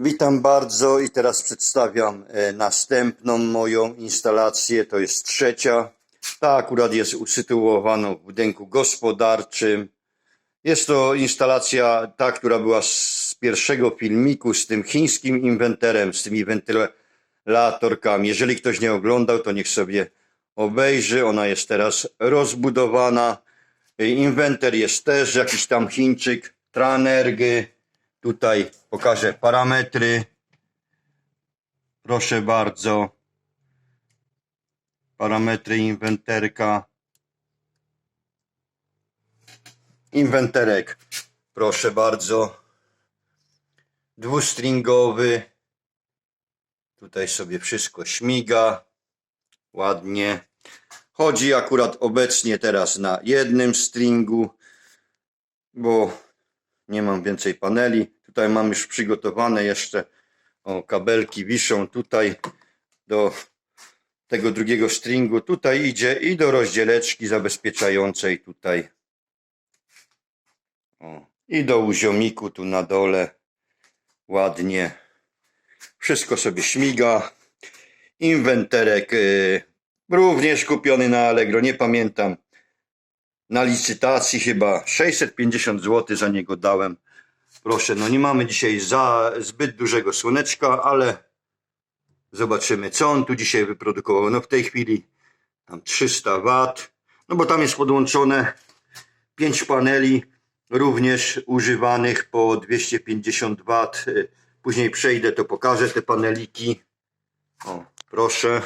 Witam bardzo i teraz przedstawiam e, następną moją instalację. To jest trzecia. Ta akurat jest usytuowana w budynku gospodarczym. Jest to instalacja ta, która była z pierwszego filmiku z tym chińskim inwenterem, z tymi wentylatorkami. Jeżeli ktoś nie oglądał, to niech sobie obejrzy. Ona jest teraz rozbudowana. E, Inwenter jest też jakiś tam Chińczyk, Tranergy. Tutaj pokażę parametry. Proszę bardzo. Parametry inwenterka. Inwenterek. Proszę bardzo. Dwustringowy. Tutaj sobie wszystko śmiga. Ładnie. Chodzi akurat obecnie teraz na jednym stringu, bo nie mam więcej paneli. Tutaj mam już przygotowane jeszcze o, kabelki wiszą tutaj do tego drugiego stringu. Tutaj idzie i do rozdzieleczki zabezpieczającej tutaj. O, I do uziomiku tu na dole. Ładnie. Wszystko sobie śmiga. Inwenterek y, również kupiony na Allegro. Nie pamiętam na licytacji chyba 650 zł za niego dałem. Proszę, no nie mamy dzisiaj za zbyt dużego słoneczka, ale zobaczymy co on tu dzisiaj wyprodukował. No w tej chwili tam 300 W, no bo tam jest podłączone 5 paneli również używanych po 250 W. Później przejdę, to pokażę te paneliki. O, proszę.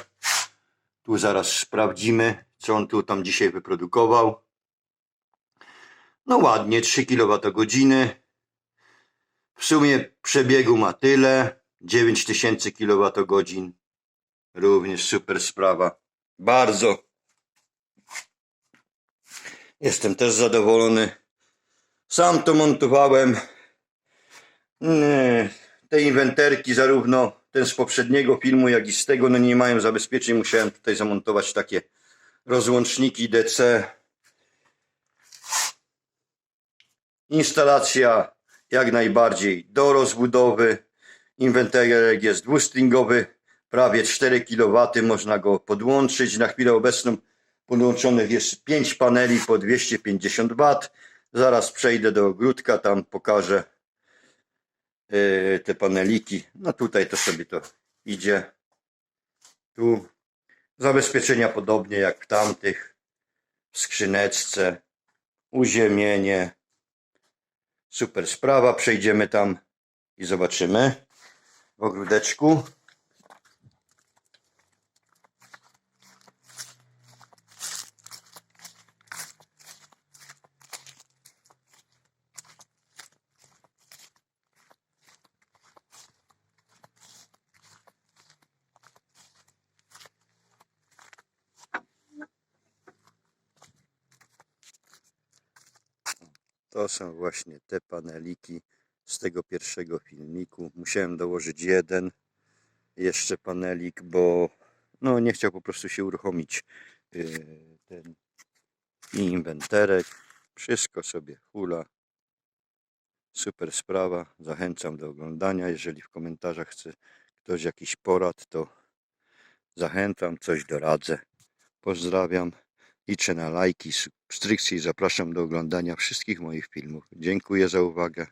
Tu zaraz sprawdzimy, co on tu tam dzisiaj wyprodukował. No ładnie, 3 kWh. W sumie przebiegu ma tyle. 9000 kWh. Również super sprawa. Bardzo. Jestem też zadowolony. Sam to montowałem. Te inwenterki, zarówno ten z poprzedniego filmu, jak i z tego, no nie mają zabezpieczeń. Musiałem tutaj zamontować takie rozłączniki DC. Instalacja jak najbardziej do rozbudowy. Inwentarek jest dwustringowy, prawie 4 kW. Można go podłączyć. Na chwilę obecną podłączonych jest 5 paneli po 250 W. Zaraz przejdę do ogródka, tam pokażę yy, te paneliki. No tutaj to sobie to idzie. Tu zabezpieczenia podobnie jak w tamtych. W skrzyneczce. Uziemienie. Super sprawa. Przejdziemy tam i zobaczymy w ogródeczku. To są właśnie te paneliki z tego pierwszego filmiku. Musiałem dołożyć jeden jeszcze panelik, bo no nie chciał po prostu się uruchomić yy, ten inwenterek. Wszystko sobie hula. Super sprawa. Zachęcam do oglądania. Jeżeli w komentarzach chce ktoś jakiś porad, to zachęcam, coś doradzę. Pozdrawiam. Liczę na lajki, subskrypcje i zapraszam do oglądania wszystkich moich filmów. Dziękuję za uwagę.